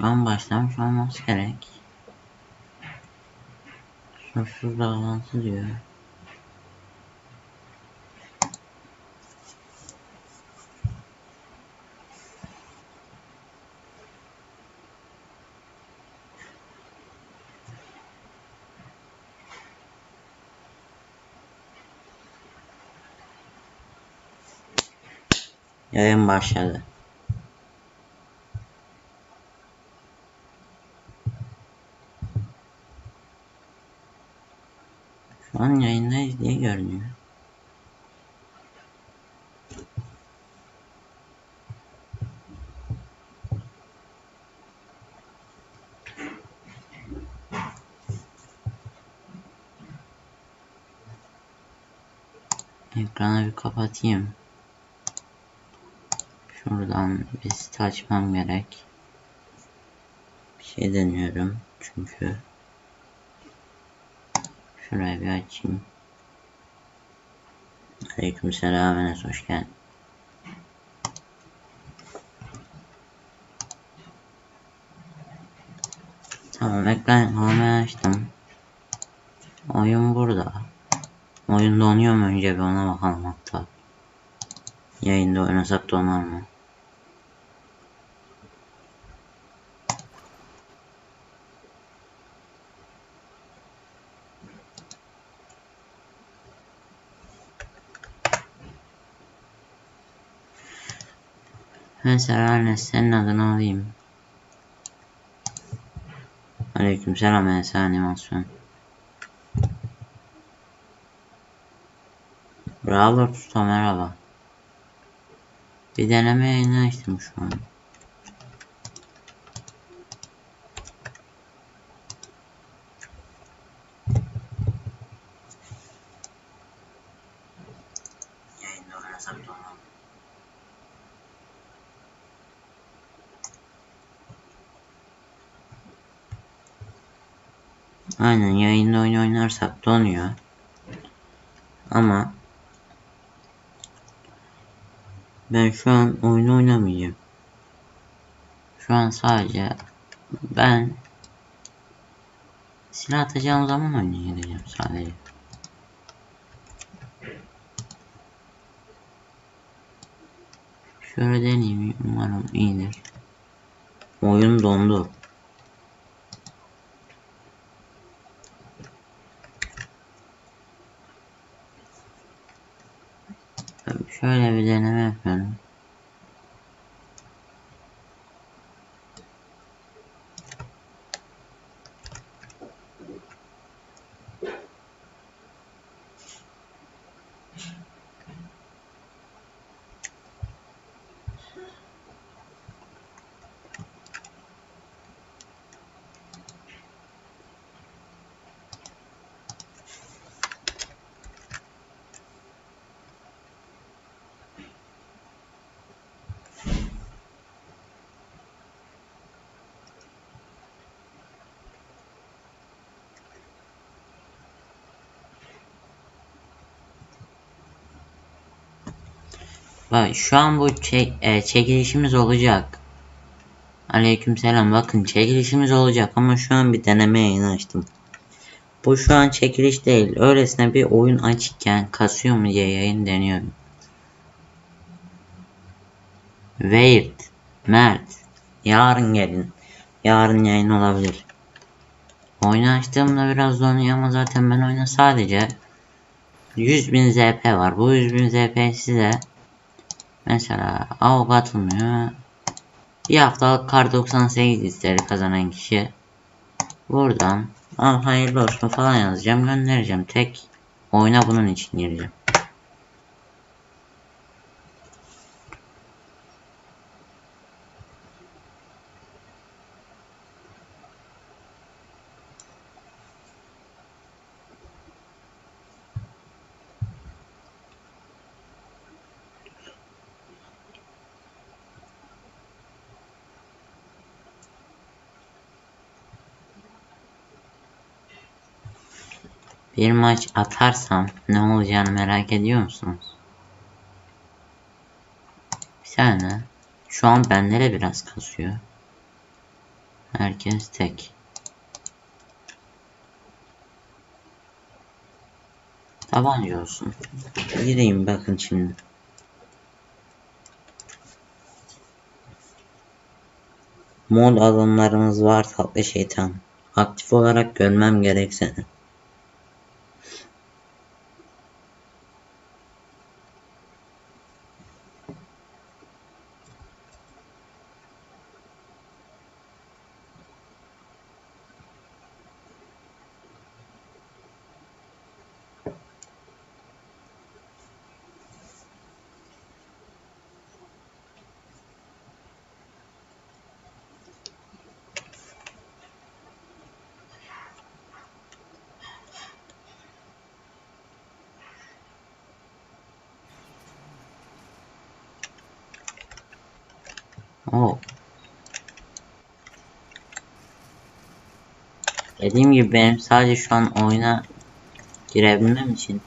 Şu an başlamış olması gerek. Suçsuz bağlantı diyor. Yayın başladı. Şu an yayındayız diye görünüyor. Ekranı bir kapatayım. Şuradan bir site açmam gerek. Bir şey deniyorum çünkü. Şuraya bir açayım. Aleyküm selam Enes hoş geldin. Tamam ekran kamerayı açtım. Oyun burada. Oyun donuyor mu önce bir ona bakalım hatta. Yayında oynasak donar mı? Mesela anne senin adını alayım. Aleyküm selam Enes animasyon. Bravo Usta merhaba. Bir deneme yayını açtım şu an. Aynen yayında oyun oynarsak donuyor. Ama ben şu an oyun oynamayacağım. Şu an sadece ben silah atacağım zaman oynayacağım sadece. Şöyle deneyeyim umarım iyidir. Oyun dondu. Şöyle bir deneme yapıyorum. Bak şu an bu çek, e, çekilişimiz olacak. Aleykümselam bakın çekilişimiz olacak ama şu an bir deneme yayını açtım. Bu şu an çekiliş değil. Öylesine bir oyun açıkken kasıyor mu diye yayın deniyorum. Wait, Mert, yarın gelin. Yarın yayın olabilir. Oyunu açtığımda biraz donuyor ama zaten ben oyuna sadece 100.000 ZP var. Bu 100.000 ZP size mesela av atılmıyor. Bir haftalık kar 98 isteri kazanan kişi buradan al hayırlı olsun falan yazacağım göndereceğim. Tek oyuna bunun için gireceğim. Bir maç atarsam ne olacağını merak ediyor musunuz? Bir saniye. Şu an bende de biraz kasıyor. Herkes tek. Tabanca olsun. Gireyim bakın şimdi. Mod adımlarımız var tatlı şeytan. Aktif olarak görmem gerek seni. Oo. Dediğim gibi benim sadece şu an oyuna girebilmem için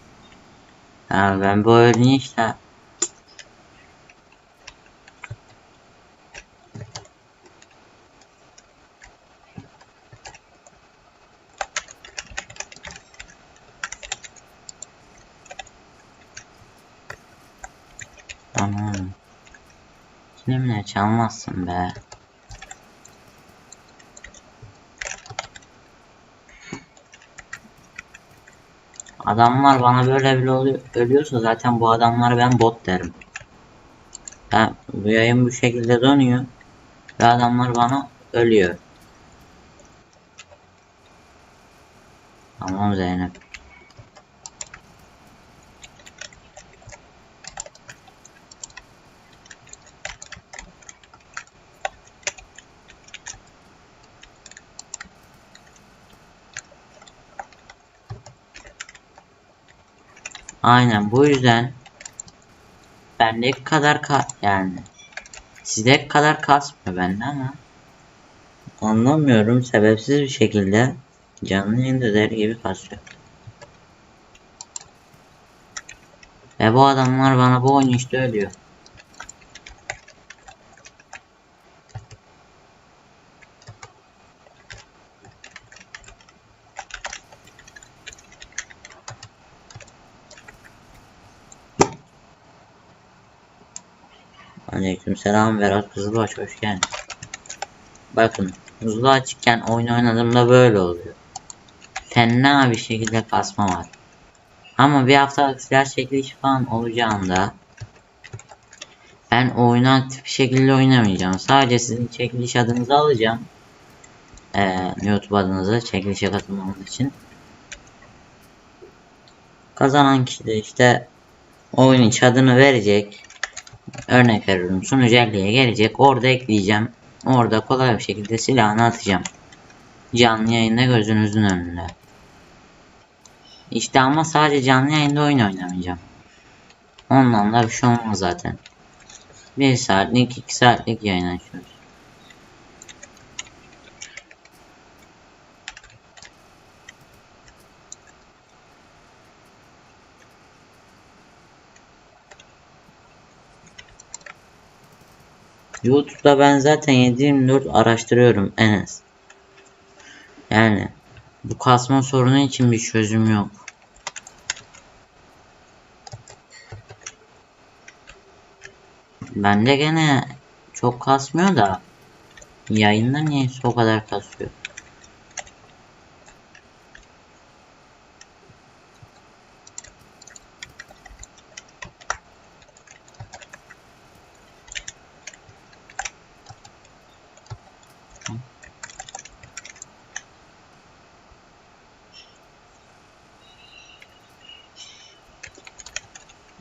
ha, ben bu oyunu işte Tamam. Kimle çalmazsın be. Adamlar bana böyle bile oluyor, ölüyorsa zaten bu adamlara ben bot derim. Ben, bu yayın bu şekilde dönüyor. Ve adamlar bana ölüyor. Tamam Zeynep. Aynen bu yüzden bendeki kadar ka yani sizdeki kadar kasmıyor bende ama anlamıyorum sebepsiz bir şekilde canlı yayında der gibi kasıyor. Ve bu adamlar bana bu oyun işte ölüyor. Aleykümselam Berat Kızılbaş hoş geldin. Bakın hızlı açıkken oyun oynadığımda böyle oluyor. Fena bir şekilde kasma var. Ama bir haftalık silah çekiliş falan olacağında ben oyunu aktif bir şekilde oynamayacağım. Sadece sizin çekiliş adınızı alacağım. Ee, YouTube adınızı çekilişe katılmamız için. Kazanan kişi de işte oyun adını verecek. Örnek veriyorum sunucu elliye gelecek. Orada ekleyeceğim. Orada kolay bir şekilde silahını atacağım. Canlı yayında gözünüzün önünde. İşte ama sadece canlı yayında oyun oynamayacağım. Ondan da bir şey olmaz zaten. 1 saatlik 2 saatlik yayın açıyoruz. YouTube'da ben zaten 7/24 araştırıyorum Enes. Yani bu kasma sorunu için bir çözüm yok. Bende gene çok kasmıyor da yayında niye o kadar kasıyor?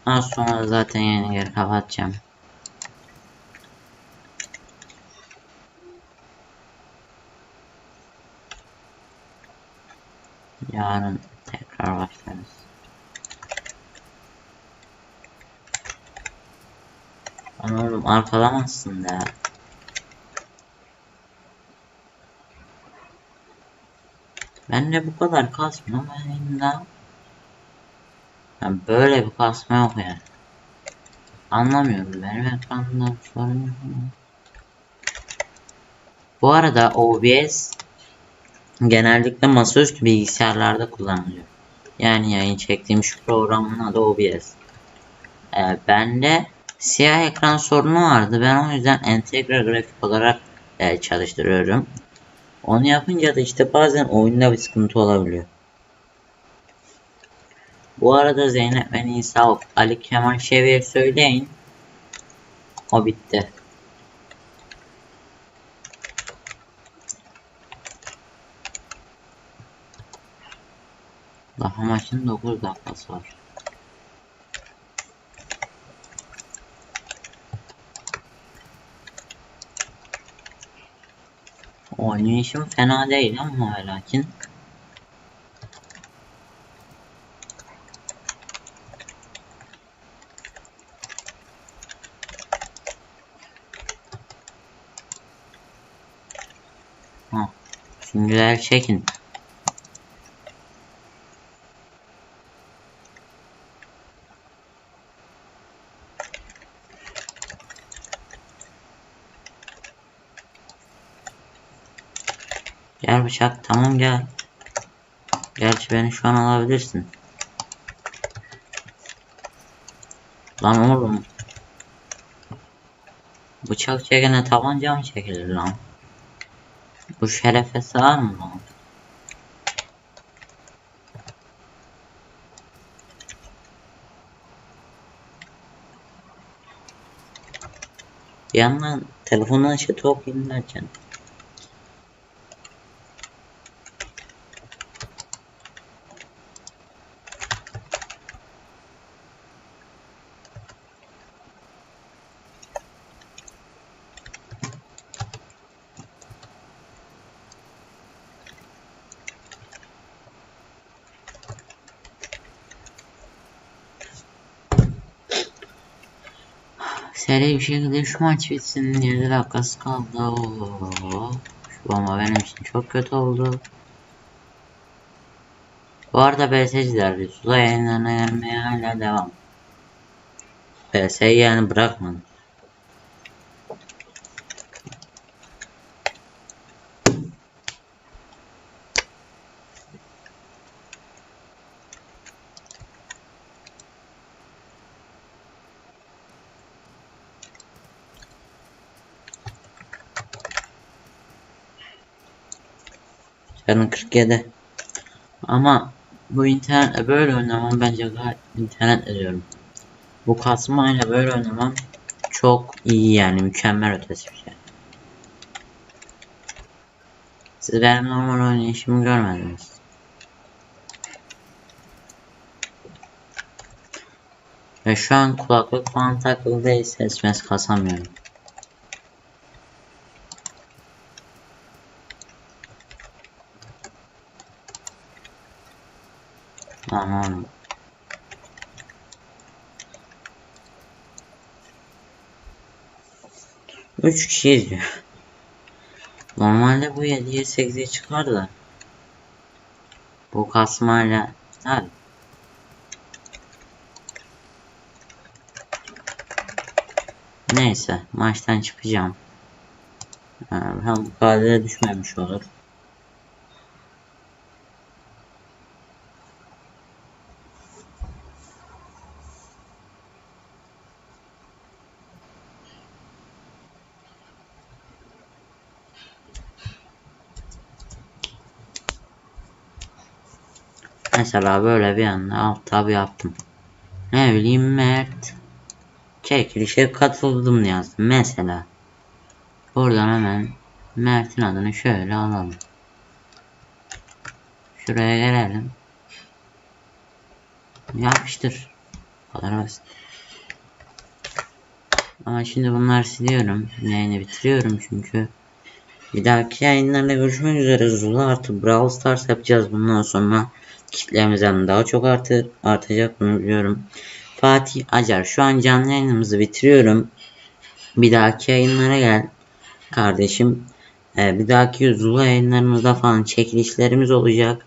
Az sonra zaten yeni yer kapatacağım. Yarın tekrar başlarız. Oğlum arkalamazsın da. Ben de bu kadar kasmıyor benim daha. Yani böyle bir kasma yok yani. Anlamıyorum benim ekranda sorun yok? Bu arada OBS genellikle masaüstü bilgisayarlarda kullanılıyor. Yani yayın çektiğim şu programın adı OBS. Ee, bende siyah ekran sorunu vardı. Ben o yüzden entegre grafik olarak e, çalıştırıyorum. Onu yapınca da işte bazen oyunda bir sıkıntı olabiliyor. Bu arada Zeynep ve Nisa Ali Kemal Şevi'ye söyleyin. O bitti. Daha maçın 9 dakikası var. Oynayışım fena değil ama lakin Ha, süngüler çekin. Gel bıçak tamam gel. Gerçi beni şu an alabilirsin. Lan oğlum. Bıçak çekene tabanca mı çekilir lan? Bu şerefe sığar mı? Bir yandan telefondan chat'i okuyayım derken Seri bir şekilde şu maç bitsin. 7 dakikası kaldı. Oo. Şu bomba benim için çok kötü oldu. Bu arada BS'ciler Sula yayınlarına gelmeye hala devam. BS'yi yani bırakmadım. Canım 47. Ama bu internetle böyle oynamam bence gayet internet diyorum. Bu kasmayla böyle oynamam çok iyi yani mükemmel ötesi bir şey. Siz benim normal oynayışımı görmediniz. Ve şu an kulaklık falan takılı değil ses mes kasamıyorum. Aman. Üç kişi izliyor. Normalde bu 7'ye 8'e çıkar da. Bu kasmayla hadi. Neyse maçtan çıkacağım. Ha, bu kadar düşmemiş olur. Mesela böyle bir anda alt tab yaptım. Ne bileyim Mert. Çekilişe katıldım yazdım mesela. Buradan hemen Mert'in adını şöyle alalım. Şuraya gelelim. Yapıştır. Bu kadar basit. Ama şimdi bunları siliyorum. Yayını bitiriyorum çünkü. Bir dahaki yayınlarda görüşmek üzere. Zula artı Brawl Stars yapacağız bundan sonra. Kitlemizden daha çok artır, artacak bunu biliyorum. Fatih Acar. Şu an canlı yayınımızı bitiriyorum. Bir dahaki yayınlara gel. Kardeşim. Ee, bir dahaki Zula yayınlarımızda falan çekilişlerimiz olacak.